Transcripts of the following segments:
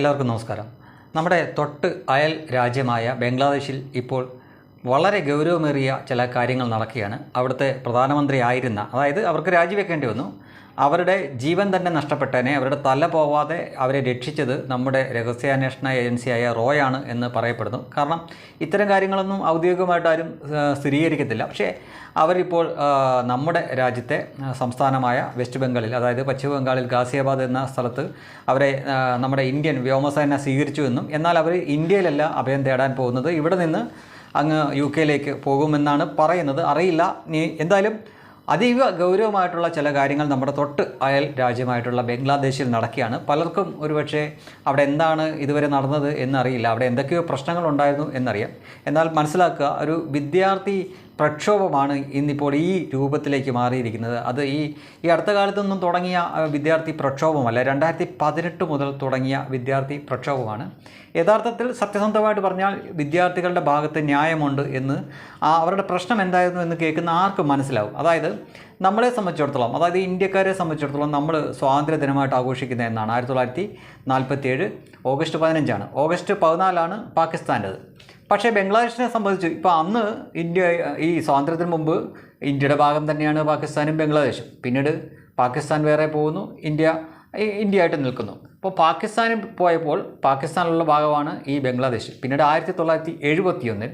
എല്ലാവർക്കും നമസ്കാരം. നമ്മുടെ തൊട്ട് അയൽ രാജ്യമായ ബംഗ്ലാദേശിൽ ഇപ്പോൾ വളരെ ഗൗരവമേറിയ ചില കാര്യങ്ങൾ നടക്കുകയാണ്. അവിടുത്തെ പ്രധാനമന്ത്രി ആയിരുന്ന അതായത് അവർക്ക് രാജിവെക്കേണ്ടി വന്നു. അവരുടെ ജീവൻ തന്നെ നഷ്ടപ്പെട്ടതിനെ അവരുടെ തല പോവാതെ അവരെ രക്ഷിച്ചത് നമ്മുടെ രഹസ്യാന്വേഷണ ഏജൻസിയായ റോയാണ് എന്ന് പറയപ്പെടുന്നു. കാരണം ഇത്തരം കാര്യങ്ങളൊന്നും ഔദ്യോഗികമായിട്ട് ആരും സ്ഥിരീകരിക്കത്തില്ല. പക്ഷേ അവരിപ്പോൾ നമ്മുടെ രാജ്യത്തെ സംസ്ഥാനമായ വെസ്റ്റ് ബംഗാളിൽ അതായത് പശ്ചിമ ബംഗാളിൽ ഗാസിയാബാദ് എന്ന സ്ഥലത്ത് അവരെ നമ്മുടെ ഇന്ത്യൻ വ്യോമസേന സ്വീകരിച്ചു എന്നും എന്നാൽ അവർ ഇന്ത്യയിലല്ല അഭയം തേടാൻ പോകുന്നത്. ഇവിടെ നിന്ന് അങ്ങ് യു കെയിലേക്ക് പോകുമെന്നാണ് പറയുന്നത്. അറിയില്ല. എന്തായാലും അതീവ ഗൗരവമായിട്ടുള്ള ചില കാര്യങ്ങൾ നമ്മുടെ തൊട്ട് അയൽ രാജ്യമായിട്ടുള്ള ബംഗ്ലാദേശിൽ നടക്കുകയാണ്. പലർക്കും ഒരുപക്ഷെ അവിടെ എന്താണ് ഇതുവരെ നടന്നത് എന്നറിയില്ല. അവിടെ എന്തൊക്കെയോ പ്രശ്നങ്ങളുണ്ടായിരുന്നു എന്നറിയാം. എന്നാൽ മനസ്സിലാക്കുക ഒരു വിദ്യാർത്ഥി പ്രക്ഷോഭമാണ് ഇന്നിപ്പോൾ ഈ രൂപത്തിലേക്ക് മാറിയിരിക്കുന്നത്. അത് ഈ ഈ അടുത്ത കാലത്തൊന്നും തുടങ്ങിയ വിദ്യാർത്ഥി പ്രക്ഷോഭമല്ല. രണ്ടായിരത്തി പതിനെട്ട് മുതൽ തുടങ്ങിയ വിദ്യാർത്ഥി പ്രക്ഷോഭമാണ്. യഥാർത്ഥത്തിൽ സത്യസന്ധമായിട്ട് പറഞ്ഞാൽ വിദ്യാർത്ഥികളുടെ ഭാഗത്ത് ന്യായമുണ്ട് എന്ന് അവരുടെ പ്രശ്നം എന്തായിരുന്നു എന്ന് കേൾക്കുന്ന ആർക്കും മനസ്സിലാവും. അതായത് നമ്മളെ സംബന്ധിച്ചിടത്തോളം അതായത് ഇന്ത്യക്കാരെ സംബന്ധിച്ചിടത്തോളം നമ്മൾ സ്വാതന്ത്ര്യ ദിനമായിട്ട് ആഘോഷിക്കുന്ന എന്നാണ്. ആയിരത്തി തൊള്ളായിരത്തി നാൽപ്പത്തി ഏഴ് ഓഗസ്റ്റ് പതിനഞ്ചാണ്. ഓഗസ്റ്റ് പതിനാലാണ് പാകിസ്ഥാന്റെത്. പക്ഷേ ബംഗ്ലാദേശിനെ സംബന്ധിച്ച് ഇപ്പോൾ അന്ന് ഇന്ത്യ ഈ സ്വാതന്ത്ര്യത്തിന് മുമ്പ് ഇന്ത്യയുടെ ഭാഗം തന്നെയാണ് പാകിസ്ഥാനും ബംഗ്ലാദേശും. പിന്നീട് പാകിസ്ഥാൻ വേറെ പോകുന്നു ഇന്ത്യ ഈ- ഇന്ത്യ ആയിട്ട് നിൽക്കുന്നു. അപ്പോൾ പാകിസ്ഥാനിൽ പോയപ്പോൾ പാകിസ്ഥാനിലുള്ള ഭാഗമാണ് ഈ ബംഗ്ലാദേശ്. പിന്നീട് ആയിരത്തി തൊള്ളായിരത്തി എഴുപത്തി ഒന്നിൽ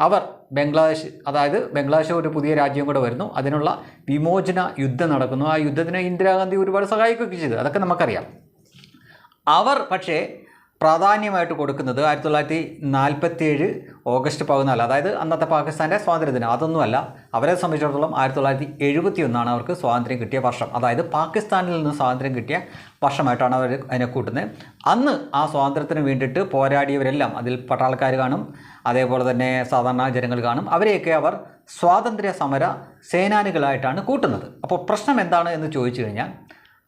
അവർ ബംഗ്ലാദേശ് അതായത് ബംഗ്ലാദേശ് ഒരു പുതിയ രാജ്യം കൂടെ വരുന്നു. അതിനുള്ള വിമോചന യുദ്ധം നടക്കുന്നു. ആ യുദ്ധത്തിന് ഇന്ദിരാഗാന്ധി ഒരുപാട് സഹായിക്കുകയൊക്കെ ചെയ്തു. അതൊക്കെ നമുക്കറിയാം. അവർ പക്ഷേ പ്രാധാന്യമായിട്ട് കൊടുക്കുന്നത് ആയിരത്തി തൊള്ളായിരത്തി നാൽപ്പത്തിയേഴ് ഓഗസ്റ്റ് പതിനാല് അതായത് അന്നത്തെ പാകിസ്ഥാന്റെ സ്വാതന്ത്ര്യദിനം. അതൊന്നുമല്ല അവരെ സംബന്ധിച്ചിടത്തോളം ആയിരത്തി തൊള്ളായിരത്തി എഴുപത്തി ഒന്നാണ് അവർക്ക് സ്വാതന്ത്ര്യം കിട്ടിയ വർഷം. അതായത് പാകിസ്ഥാനിൽ നിന്ന് സ്വാതന്ത്ര്യം കിട്ടിയ വർഷമായിട്ടാണ് അവർ അതിനെ കൂട്ടുന്നത്. അന്ന് ആ സ്വാതന്ത്ര്യത്തിന് വേണ്ടിയിട്ട് പോരാടിയവരെല്ലാം അതിൽ പട്ടാളക്കാർ കാണും അതേപോലെ തന്നെ സാധാരണ ജനങ്ങൾ കാണും അവരെയൊക്കെ അവർ സ്വാതന്ത്ര്യ സമര സേനാനികളായിട്ടാണ് കൂട്ടുന്നത്. അപ്പോൾ പ്രശ്നം എന്താണ് എന്ന് ചോദിച്ചു കഴിഞ്ഞാൽ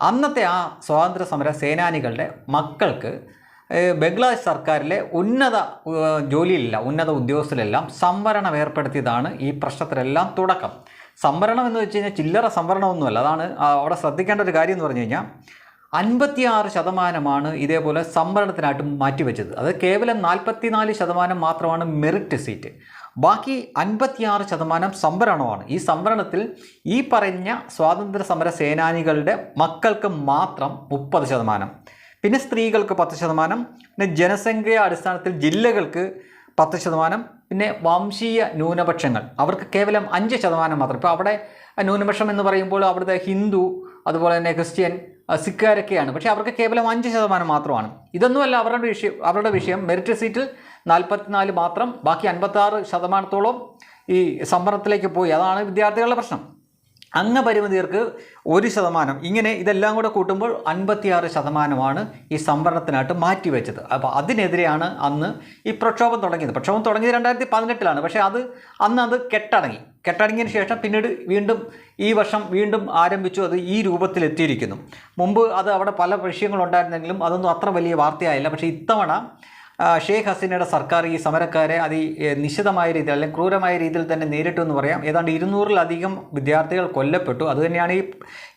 അന്നത്തെ ആ സ്വാതന്ത്ര്യ സമര സേനാനികളുടെ മക്കൾക്ക് ബംഗ്ലാദേശ് സർക്കാരിലെ ഉന്നത ജോലിയിലല്ല ഉന്നത ഉദ്യോഗസ്ഥരെല്ലാം സംവരണം ഏർപ്പെടുത്തിയതാണ് ഈ പ്രശ്നത്തിലെല്ലാം തുടക്കം. സംവരണം എന്ന് വെച്ച് കഴിഞ്ഞാൽ ചില്ലറ സംവരണമൊന്നുമല്ല. അതാണ് അവിടെ ശ്രദ്ധിക്കേണ്ട ഒരു കാര്യം എന്ന് പറഞ്ഞു കഴിഞ്ഞാൽ അൻപത്തിയാറ് ശതമാനമാണ് ഇതേപോലെ സംവരണത്തിനായിട്ട് മാറ്റിവെച്ചത്. അത് കേവലം നാൽപ്പത്തിനാല് ശതമാനം മാത്രമാണ് മെറിറ്റ് സീറ്റ്. ബാക്കി അൻപത്തിയാറ് ശതമാനം സംവരണമാണ്. ഈ സംവരണത്തിൽ ഈ പറഞ്ഞ സ്വാതന്ത്ര്യ സമര സേനാനികളുടെ മക്കൾക്ക് മാത്രം മുപ്പത് ശതമാനം. പിന്നെ സ്ത്രീകൾക്ക് പത്ത് ശതമാനം പിന്നെ ജനസംഖ്യ അടിസ്ഥാനത്തിൽ ജില്ലകൾക്ക് പത്ത് ശതമാനം പിന്നെ വംശീയ ന്യൂനപക്ഷങ്ങൾ. അവർക്ക് കേവലം അഞ്ച് ശതമാനം മാത്രം. ഇപ്പോൾ അവിടെ ന്യൂനപക്ഷം എന്ന് പറയുമ്പോൾ അവിടുത്തെ ഹിന്ദു അതുപോലെ തന്നെ ക്രിസ്ത്യൻ സിഖുകാരൊക്കെയാണ്. പക്ഷേ അവർക്ക് കേവലം അഞ്ച് ശതമാനം മാത്രമാണ്. ഇതൊന്നുമല്ല അവരുടെ വിഷയം അവരുടെ വിഷയം. മെറിറ്റ് സീറ്റിൽ നാൽപ്പത്തിനാല് മാത്രം ബാക്കി അൻപത്താറ് ശതമാനത്തോളം ഈ സംവരണത്തിലേക്ക് പോയി. അതാണ് വിദ്യാർത്ഥികളുടെ പ്രശ്നം. അംഗപരിമിതികർക്ക് ഒരു ശതമാനം. ഇങ്ങനെ ഇതെല്ലാം കൂടെ കൂട്ടുമ്പോൾ അൻപത്തിയാറ് ശതമാനമാണ് ഈ സംവരണത്തിനായിട്ട് മാറ്റിവെച്ചത്. അപ്പോൾ അതിനെതിരെയാണ് അന്ന് ഈ പ്രക്ഷോഭം തുടങ്ങിയത്. പ്രക്ഷോഭം തുടങ്ങിയത് രണ്ടായിരത്തി പതിനെട്ടിലാണ് പക്ഷേ അത് അന്ന് അത് കെട്ടടങ്ങി. കെട്ടടങ്ങിയതിന് ശേഷം പിന്നീട് വീണ്ടും ഈ വർഷം വീണ്ടും ആരംഭിച്ചു. അത് ഈ രൂപത്തിലെത്തിയിരിക്കുന്നു. മുമ്പ് അത് അവിടെ പല വിഷയങ്ങളുണ്ടായിരുന്നെങ്കിലും അതൊന്നും അത്ര വലിയ വാർത്തയായില്ല. പക്ഷേ ഇത്തവണ ഷെയ്ഖ് ഹസീനയുടെ സർക്കാർ ഈ സമരക്കാരെ അതി നിശിതമായ രീതിയിൽ അല്ലെങ്കിൽ ക്രൂരമായ രീതിയിൽ തന്നെ നേരിട്ടു എന്ന് പറയാം. ഏതാണ്ട് ഇരുന്നൂറിലധികം വിദ്യാർത്ഥികൾ കൊല്ലപ്പെട്ടു. അതുതന്നെയാണ് ഈ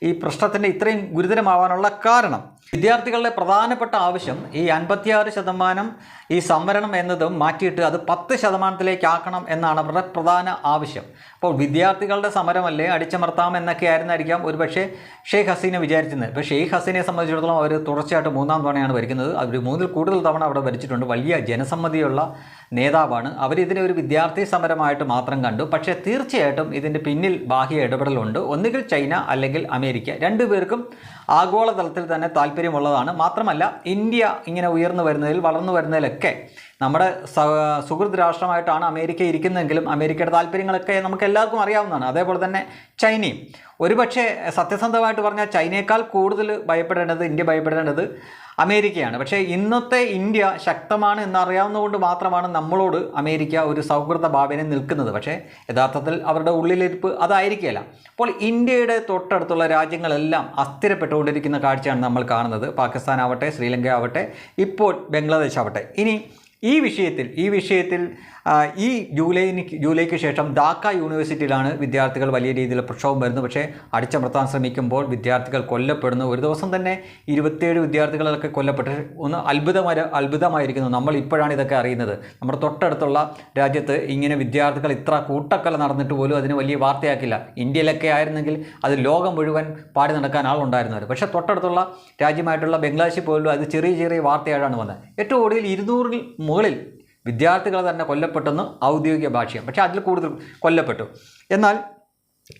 ഈ പ്രശ്നത്തിന്റെ ഇത്രയും ഗുരുതരമാവാനുള്ള കാരണം. വിദ്യാർത്ഥികളുടെ പ്രധാനപ്പെട്ട ആവശ്യം ഈ അൻപത്തിയാറ് ശതമാനം ഈ സംവരണം എന്നതും മാറ്റിയിട്ട് അത് പത്ത് ശതമാനത്തിലേക്ക് ആക്കണം എന്നാണ് അവരുടെ പ്രധാന ആവശ്യം. അപ്പോൾ വിദ്യാർത്ഥികളുടെ സമരമല്ലേ അടിച്ചമർത്താം എന്നൊക്കെ ആയിരുന്നായിരിക്കാം ഒരുപക്ഷെ ഷെയ്ഖ് ഹസീന വിചാരിച്ചിരുന്നത്. ഇപ്പോൾ ഷെയ്ഖ് ഹസീനെ സംബന്ധിച്ചിടത്തോളം അവർ തുടർച്ചയായിട്ട് മൂന്നാം തവണയാണ് ഭരിക്കുന്നത്. അവർ മൂന്നിൽ കൂടുതൽ തവണ അവിടെ ഭരിച്ചിട്ടുണ്ട്. വലിയ ജനസമ്മതിയുള്ള നേതാവാണ്. അവരിതിനെ ഒരു വിദ്യാർത്ഥി സമരമായിട്ട് മാത്രം കണ്ടു. പക്ഷേ തീർച്ചയായിട്ടും ഇതിന്റെ പിന്നിൽ ബാഹ്യ ഇടപെടലുണ്ട്. ഒന്നുകിൽ ചൈന അല്ലെങ്കിൽ അമേരിക്ക. രണ്ടുപേർക്കും ആഗോളതലത്തിൽ തന്നെ താല്പര്യമുള്ളതാണ്. മാത്രമല്ല ഇന്ത്യ ഇങ്ങനെ ഉയർന്നു വരുന്നതിൽ വളർന്നു വരുന്നതിലൊക്കെ നമ്മുടെ സ- സുഹൃത്ത് രാഷ്ട്രമായിട്ടാണ് അമേരിക്ക ഇരിക്കുന്നതെങ്കിലും അമേരിക്കയുടെ താല്പര്യങ്ങളൊക്കെ നമുക്ക് എല്ലാവർക്കും അറിയാവുന്നതാണ്. അതേപോലെ തന്നെ ചൈനയും. ഒരുപക്ഷെ സത്യസന്ധമായിട്ട് പറഞ്ഞാൽ ചൈനയേക്കാൾ കൂടുതൽ ഭയപ്പെടേണ്ടത് ഇന്ത്യ ഭയപ്പെടേണ്ടത് അമേരിക്കയാണ്. പക്ഷേ ഇന്നത്തെ ഇന്ത്യ ശക്തമാണ് എന്നറിയാവുന്നതുകൊണ്ട് മാത്രമാണ് നമ്മളോട് അമേരിക്ക ഒരു സൗഹൃദ ഭാവന നിൽക്കുന്നത്. പക്ഷേ യഥാർത്ഥത്തിൽ അവരുടെ ഉള്ളിലിരിപ്പ് അതായിരിക്കില്ല അപ്പോൾ ഇന്ത്യയുടെ തൊട്ടടുത്തുള്ള രാജ്യങ്ങളെല്ലാം അസ്ഥിരപ്പെട്ടുകൊണ്ടിരിക്കുന്ന കാഴ്ചയാണ് നമ്മൾ കാണുന്നത്. പാകിസ്ഥാൻ ആവട്ടെ ശ്രീലങ്ക ആവട്ടെ ഇപ്പോൾ ബംഗ്ലാദേശ് ആവട്ടെ ഇനി ഈ വിഷയത്തിൽ ഈ വിഷയത്തിൽ ഈ ജൂലൈന് ജൂലൈക്ക് ശേഷം ധാക്ക യൂണിവേഴ്സിറ്റിയിലാണ് വിദ്യാർത്ഥികൾ വലിയ രീതിയിൽ പ്രക്ഷോഭം വരുന്നത്. പക്ഷേ അടിച്ചമർത്താൻ ശ്രമിക്കുമ്പോൾ വിദ്യാർത്ഥികൾ കൊല്ലപ്പെടുന്നു. ഒരു ദിവസം തന്നെ ഇരുപത്തിയേഴ് വിദ്യാർത്ഥികളൊക്കെ കൊല്ലപ്പെട്ട് ഒന്ന് അത്ഭുതമായ അത്ഭുതമായിരിക്കുന്നു. നമ്മൾ ഇപ്പോഴാണ് ഇതൊക്കെ അറിയുന്നത്. നമ്മുടെ തൊട്ടടുത്തുള്ള രാജ്യത്ത് ഇങ്ങനെ വിദ്യാർത്ഥികൾ ഇത്ര കൂട്ടക്കല നടന്നിട്ട് പോലും അതിന് വലിയ വാർത്തയാക്കില്ല. ഇന്ത്യയിലൊക്കെ ആയിരുന്നെങ്കിൽ അത് ലോകം മുഴുവൻ പാടി നടക്കാൻ ആളുണ്ടായിരുന്നവർ പക്ഷേ തൊട്ടടുത്തുള്ള രാജ്യമായിട്ടുള്ള ബംഗ്ലാദേശിൽ പോലും അത് ചെറിയ ചെറിയ വാർത്തയായിട്ടാണ് വന്നത്. ഏറ്റവും ഒടുവിൽ ഇരുന്നൂറിൽ മുകളിൽ വിദ്യാർത്ഥികൾ തന്നെ കൊല്ലപ്പെട്ടെന്ന് ഔദ്യോഗിക ഭാഷ്യം. പക്ഷേ അതിൽ കൂടുതൽ കൊല്ലപ്പെട്ടു. എന്നാൽ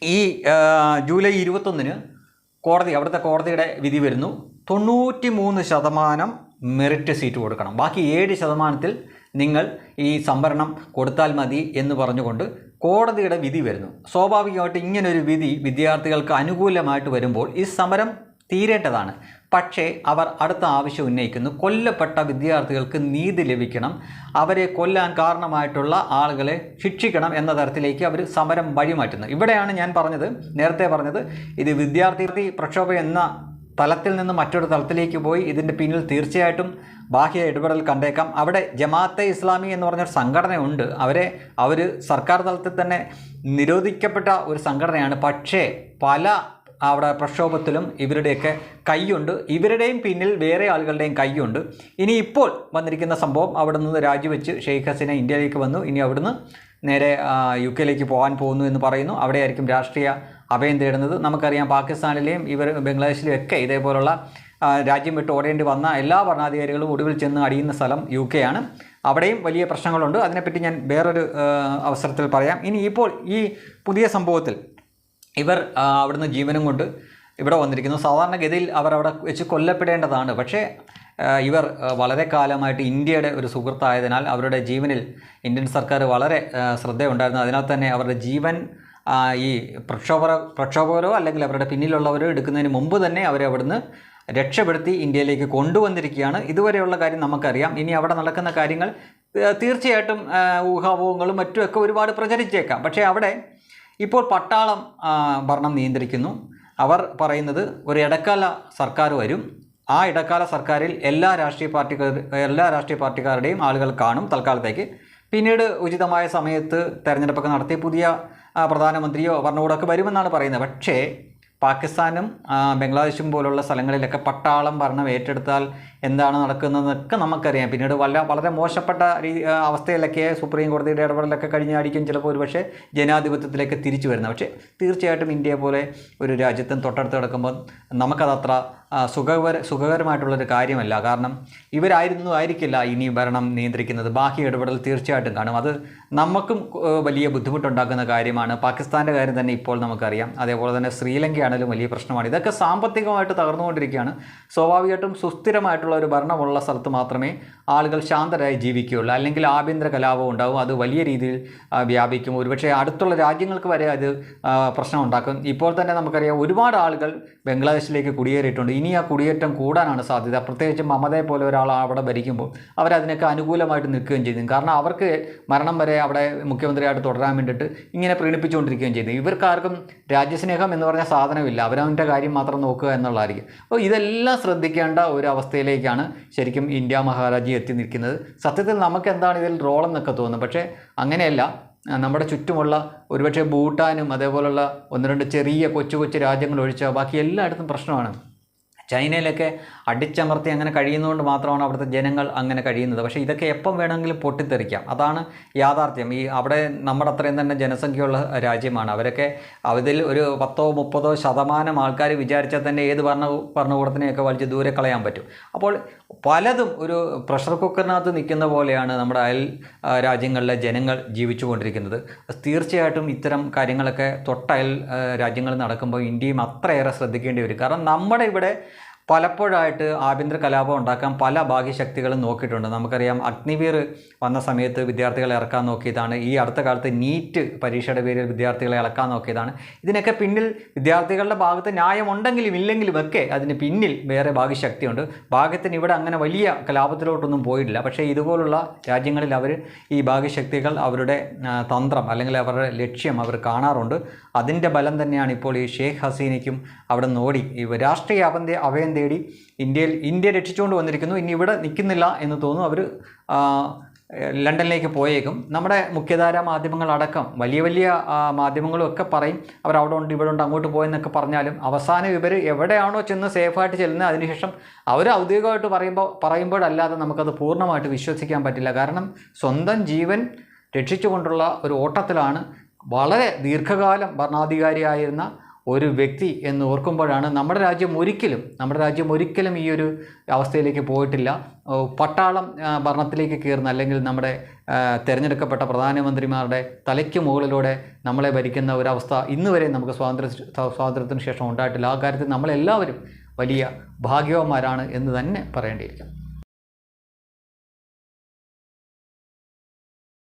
ഈ ജൂലൈ ഇരുപത്തൊന്നിന് കോടതി അവിടുത്തെ കോടതിയുടെ വിധി വരുന്നു. തൊണ്ണൂറ്റി മൂന്ന് ശതമാനം മെറിറ്റ് സീറ്റ് കൊടുക്കണം. ബാക്കി ഏഴ് ശതമാനത്തിൽ നിങ്ങൾ ഈ സംവരണം കൊടുത്താൽ മതി എന്ന് പറഞ്ഞുകൊണ്ട് കോടതിയുടെ വിധി വരുന്നു. സ്വാഭാവികമായിട്ട് ഇങ്ങനൊരു വിധി വിദ്യാർത്ഥികൾക്ക് അനുകൂലമായിട്ട് വരുമ്പോൾ ഈ സമരം തീരേണ്ടതാണ്. പക്ഷേ അവർ അടുത്ത ആവശ്യം ഉന്നയിക്കുന്നു. കൊല്ലപ്പെട്ട വിദ്യാർത്ഥികൾക്ക് നീതി ലഭിക്കണം. അവരെ കൊല്ലാൻ കാരണമായിട്ടുള്ള ആളുകളെ ശിക്ഷിക്കണം എന്ന തരത്തിലേക്ക് അവർ സമരം വഴിമാറ്റുന്നു. ഇവിടെയാണ് ഞാൻ പറഞ്ഞത് നേരത്തെ പറഞ്ഞത് ഇത് വിദ്യാർത്ഥി പ്രക്ഷോഭം എന്ന തലത്തിൽ നിന്ന് മറ്റൊരു തലത്തിലേക്ക് പോയി ഇതിന്റെ പിന്നിൽ തീർച്ചയായിട്ടും ബാഹ്യ ഇടപെടൽ കണ്ടേക്കാം. അവിടെ ജമാഅത്തെ ഇസ്ലാമി എന്ന് പറഞ്ഞൊരു സംഘടനയുണ്ട്. അവരെ അവർ സർക്കാർ തലത്തിൽ തന്നെ നിരോധിക്കപ്പെട്ട ഒരു സംഘടനയാണ്. പക്ഷേ പല അവിടെ പ്രക്ഷോഭത്തിലും ഇവരുടെയൊക്കെ കൈയുണ്ട്. ഇവരുടെയും പിന്നിൽ വേറെ ആളുകളുടെയും കൈയുണ്ട്. ഇനി ഇപ്പോൾ വന്നിരിക്കുന്ന സംഭവം അവിടെ നിന്ന് രാജിവെച്ച് ഷെയ്ഖ് ഹസീന ഇന്ത്യയിലേക്ക് വന്നു. ഇനി അവിടുന്ന് നേരെ യു കെയിലേക്ക് പോകാൻ പോകുന്നു എന്ന് പറയുന്നു. അവിടെയായിരിക്കും രാഷ്ട്രീയ അഭയം തേടുന്നത്. നമുക്കറിയാം പാകിസ്ഥാനിലെയും ഇവർ ബംഗ്ലാദേശിലെയും ഒക്കെ ഇതേപോലുള്ള രാജ്യം വിട്ട് ഓടേണ്ടി വന്ന എല്ലാ ഭരണാധികാരികളും ഒടുവിൽ ചെന്ന് അടിയുന്ന സ്ഥലം യു കെ ആണ് അവിടെയും വലിയ പ്രശ്നങ്ങളുണ്ട്. അതിനെപ്പറ്റി ഞാൻ വേറൊരു അവസരത്തിൽ പറയാം. ഇനി ഇപ്പോൾ ഈ പുതിയ സംഭവത്തിൽ ഇവർ അവിടുന്ന് ജീവനും കൊണ്ട് ഇവിടെ വന്നിരിക്കുന്നു. സാധാരണഗതിയിൽ അവർ അവിടെ വെച്ച് കൊല്ലപ്പെടേണ്ടതാണ്. പക്ഷേ ഇവർ വളരെ കാലമായിട്ട് ഇന്ത്യയുടെ ഒരു സുഹൃത്തായതിനാൽ അവരുടെ ജീവനിൽ ഇന്ത്യൻ സർക്കാർ വളരെ ശ്രദ്ധയുണ്ടായിരുന്നു. അതിനാൽ തന്നെ അവരുടെ ജീവൻ ഈ പ്രക്ഷോഭ പ്രക്ഷോഭകരോ അല്ലെങ്കിൽ അവരുടെ പിന്നിലുള്ളവരോ എടുക്കുന്നതിന് മുമ്പ് തന്നെ അവരെ അവിടുന്ന് രക്ഷപ്പെടുത്തി ഇന്ത്യയിലേക്ക് കൊണ്ടുവന്നിരിക്കുകയാണ്. ഇതുവരെയുള്ള കാര്യം നമുക്കറിയാം. ഇനി അവിടെ നടക്കുന്ന കാര്യങ്ങൾ തീർച്ചയായിട്ടും ഊഹാപോഹങ്ങളും മറ്റുമൊക്കെ ഒരുപാട് പ്രചരിച്ചേക്കാം. പക്ഷേ അവിടെ ഇപ്പോൾ പട്ടാളം ഭരണം നിയന്ത്രിക്കുന്നു. അവർ പറയുന്നത് ഒരു ഇടക്കാല സർക്കാർ വരും. ആ ഇടക്കാല സർക്കാരിൽ എല്ലാ രാഷ്ട്രീയ പാർട്ടിക്കാർ എല്ലാ രാഷ്ട്രീയ പാർട്ടിക്കാരുടെയും ആളുകൾ കാണും തൽക്കാലത്തേക്ക്. പിന്നീട് ഉചിതമായ സമയത്ത് തെരഞ്ഞെടുപ്പൊക്കെ നടത്തി പുതിയ പ്രധാനമന്ത്രിയോ ഭരണകൂടമൊക്കെ വരുമെന്നാണ് പറയുന്നത്. പക്ഷേ പാകിസ്ഥാനും ബംഗ്ലാദേശും പോലുള്ള സ്ഥലങ്ങളിലൊക്കെ പട്ടാളം ഭരണം ഏറ്റെടുത്താൽ എന്താണ് നടക്കുന്നതെന്നൊക്കെ നമുക്കറിയാം. പിന്നീട് വല്ല വളരെ മോശപ്പെട്ട അവസ്ഥയിലൊക്കെ സുപ്രീം കോടതിയുടെ ഇടപെടലൊക്കെ കഴിഞ്ഞായിരിക്കും ചിലപ്പോൾ ഒരു പക്ഷേ ജനാധിപത്യത്തിലേക്ക് തിരിച്ചു വരുന്നത്. പക്ഷേ തീർച്ചയായിട്ടും ഇന്ത്യയെ പോലെ ഒരു രാജ്യത്തും തൊട്ടടുത്ത് കിടക്കുമ്പോൾ നമുക്കതത്ര സുഖകര സുഖകരമായിട്ടുള്ളൊരു കാര്യമല്ല. കാരണം ഇവരായിരുന്നു ആയിരിക്കില്ല ഇനി ഭരണം നിയന്ത്രിക്കുന്നത്. ബാക്കി ഇടപെടൽ തീർച്ചയായിട്ടും കാണും. അത് നമുക്കും വലിയ ബുദ്ധിമുട്ടുണ്ടാക്കുന്ന കാര്യമാണ്. പാകിസ്ഥാന്റെ കാര്യം തന്നെ ഇപ്പോൾ നമുക്കറിയാം. അതേപോലെ തന്നെ ശ്രീലങ്കയാണെങ്കിലും വലിയ പ്രശ്നമാണ്. ഇതൊക്കെ സാമ്പത്തികമായിട്ട് തകർന്നുകൊണ്ടിരിക്കുകയാണ്. സ്വാഭാവികമായിട്ടും സുസ്ഥിരമായിട്ടുള്ള ഒരു ഭരണമുള്ള സ്ഥലത്ത് മാത്രമേ ആളുകൾ ശാന്തരായി ജീവിക്കുകയുള്ളൂ. അല്ലെങ്കിൽ ആഭ്യന്തര കലാപം ഉണ്ടാവും. അത് വലിയ രീതിയിൽ വ്യാപിക്കും. ഒരുപക്ഷെ അടുത്തുള്ള രാജ്യങ്ങൾക്ക് വരെ അത് പ്രശ്നം ഉണ്ടാക്കും. ഇപ്പോൾ തന്നെ നമുക്കറിയാം ഒരുപാട് ആളുകൾ ബംഗ്ലാദേശിലേക്ക് കുടിയേറിയിട്ടുണ്ട്. ഇനി ആ കുടിയേറ്റം കൂടാനാണ് സാധ്യത. പ്രത്യേകിച്ച് മമതയെ പോലെ ഒരാൾ അവിടെ ഭരിക്കുമ്പോൾ അവരതിനൊക്കെ അനുകൂലമായിട്ട് നിൽക്കുകയും ചെയ്തു കാരണം അവർക്ക് മരണം വരെ അവിടെ മുഖ്യമന്ത്രിയായിട്ട് തുടരാൻ വേണ്ടിയിട്ട് ഇങ്ങനെ പ്രീണിപ്പിച്ചുകൊണ്ടിരിക്കുകയും ചെയ്തു ഇവർക്കാർക്കും രാജ്യസ്നേഹം എന്ന് പറഞ്ഞ സാധനമില്ല. അവരവന്റെ കാര്യം മാത്രം നോക്കുക എന്നുള്ളതായിരിക്കും. അപ്പോൾ ഇതെല്ലാം ശ്രദ്ധിക്കേണ്ട ഒരു അവസ്ഥയിലേക്കാണ് ശരിക്കും ഇന്ത്യ മഹാരാജ്യം എത്തി നിൽക്കുന്നത്. സത്യത്തിൽ നമുക്ക് എന്താണ് ഇതിൽ റോളെന്നൊക്കെ തോന്നുന്നത്. പക്ഷേ അങ്ങനെയല്ല. നമ്മുടെ ചുറ്റുമുള്ള ഒരുപക്ഷെ ഭൂട്ടാനും അതേപോലുള്ള ഒന്ന് രണ്ട് ചെറിയ കൊച്ചു കൊച്ചു രാജ്യങ്ങൾ ഒഴിച്ചാൽ ബാക്കി എല്ലായിടത്തും പ്രശ്നമാണ്. ചൈനയിലൊക്കെ അടിച്ചമർത്തി അങ്ങനെ കഴിയുന്നതുകൊണ്ട് മാത്രമാണ് അവിടുത്തെ ജനങ്ങൾ അങ്ങനെ കഴിയുന്നത്. പക്ഷേ ഇതൊക്കെ എപ്പം വേണമെങ്കിലും പൊട്ടിത്തെറിക്കാം. അതാണ് യാഥാർത്ഥ്യം. ഈ അവിടെ നമ്മുടെ അത്രയും തന്നെ ജനസംഖ്യയുള്ള രാജ്യമാണ്. അവരൊക്കെ അതിൽ ഒരു പത്തോ മുപ്പതോ ശതമാനം ആൾക്കാർ വിചാരിച്ചാൽ തന്നെ ഏത് ഭരണ ഭരണകൂടത്തിനെയൊക്കെ വലിച്ച് ദൂരെ കളയാൻ പറ്റും. അപ്പോൾ പലതും ഒരു പ്രഷർ കുക്കറിനകത്ത് നിൽക്കുന്ന പോലെയാണ് നമ്മുടെ അയൽ രാജ്യങ്ങളിലെ ജനങ്ങൾ ജീവിച്ചു കൊണ്ടിരിക്കുന്നത് തീർച്ചയായിട്ടും ഇത്തരം കാര്യങ്ങളൊക്കെ തൊട്ടയൽ രാജ്യങ്ങളിൽ നടക്കുമ്പോൾ ഇന്ത്യയും അത്രയേറെ ശ്രദ്ധിക്കേണ്ടി വരും. കാരണം നമ്മുടെ ഇവിടെ പലപ്പോഴായിട്ട് ആഭ്യന്തര കലാപം ഉണ്ടാക്കാൻ പല ഭാഗ്യശക്തികളും നോക്കിയിട്ടുണ്ട്. നമുക്കറിയാം അഗ്നിവീർ വന്ന സമയത്ത് വിദ്യാർത്ഥികളെ ഇറക്കാൻ നോക്കിയതാണ്. ഈ അടുത്ത കാലത്ത് നീറ്റ് പരീക്ഷയുടെ പേരിൽ വിദ്യാർത്ഥികളെ ഇളക്കാൻ നോക്കിയതാണ്. ഇതിനൊക്കെ പിന്നിൽ വിദ്യാർത്ഥികളുടെ ഭാഗത്ത് ന്യായമുണ്ടെങ്കിലും ഇല്ലെങ്കിലും ഒക്കെ അതിന് പിന്നിൽ വേറെ ഭാഗ്യശക്തിയുണ്ട്. ഭാഗ്യത്തിന് ഇവിടെ അങ്ങനെ വലിയ കലാപത്തിലോട്ടൊന്നും പോയിട്ടില്ല. പക്ഷേ ഇതുപോലുള്ള രാജ്യങ്ങളിൽ അവർ ഈ ഭാഗ്യശക്തികൾ അവരുടെ തന്ത്രം അല്ലെങ്കിൽ അവരുടെ ലക്ഷ്യം അവർ കാണാറുണ്ട്. അതിന്റെ ബലം തന്നെയാണ് ഇപ്പോൾ ഈ ഷെയ്ഖ് ഹസീനയ്ക്കും അവിടെ നോടി. ഈ രാഷ്ട്രീയ അവന്തി അഭയം തേടി ഇന്ത്യയിൽ ഇന്ത്യ രക്ഷിച്ചുകൊണ്ട് വന്നിരിക്കുന്നു. ഇനി ഇവിടെ നിൽക്കുന്നില്ല എന്ന് തോന്നുന്നു. അവർ ലണ്ടനിലേക്ക് പോയേക്കും. നമ്മുടെ മുഖ്യധാര മാധ്യമങ്ങളടക്കം വലിയ വലിയ മാധ്യമങ്ങളും ഒക്കെ പറയും അവർ അവിടെ ഉണ്ട് ഇവിടെ ഉണ്ട് അങ്ങോട്ട് പോയെന്നൊക്കെ പറഞ്ഞാലും അവസാനം ഇവർ എവിടെയാണോ ചെന്ന് സേഫായിട്ട് ചെല്ലുന്നത് അതിനുശേഷം അവർ ഔദ്യോഗികമായിട്ട് പറയുമ്പോൾ പറയുമ്പോഴല്ലാതെ നമുക്കത് പൂർണമായിട്ട് വിശ്വസിക്കാൻ പറ്റില്ല. കാരണം സ്വന്തം ജീവൻ രക്ഷിച്ചുകൊണ്ടുള്ള ഒരു ഓട്ടത്തിലാണ് വളരെ ദീർഘകാലം ഭരണാധികാരിയായിരുന്ന ഒരു വ്യക്തി എന്ന് ഓർക്കുമ്പോഴാണ് നമ്മുടെ രാജ്യം ഒരിക്കലും നമ്മുടെ രാജ്യം ഒരിക്കലും ഈ ഒരു അവസ്ഥയിലേക്ക് പോയിട്ടില്ല. പട്ടാളം ഭരണത്തിലേക്ക് കയറുന്ന അല്ലെങ്കിൽ നമ്മുടെ തിരഞ്ഞെടുക്കപ്പെട്ട പ്രധാനമന്ത്രിമാരുടെ തലയ്ക്ക് മുകളിലൂടെ നമ്മളെ ഭരിക്കുന്ന ഒരവസ്ഥ ഇന്ന് വരെ നമുക്ക് സ്വാതന്ത്ര്യ സ്വാതന്ത്ര്യത്തിന് ശേഷം ഉണ്ടായിട്ടില്ല. ആ കാര്യത്തിൽ നമ്മളെല്ലാവരും വലിയ ഭാഗ്യവന്മാരാണ് എന്ന് തന്നെ പറയേണ്ടിയിരിക്കും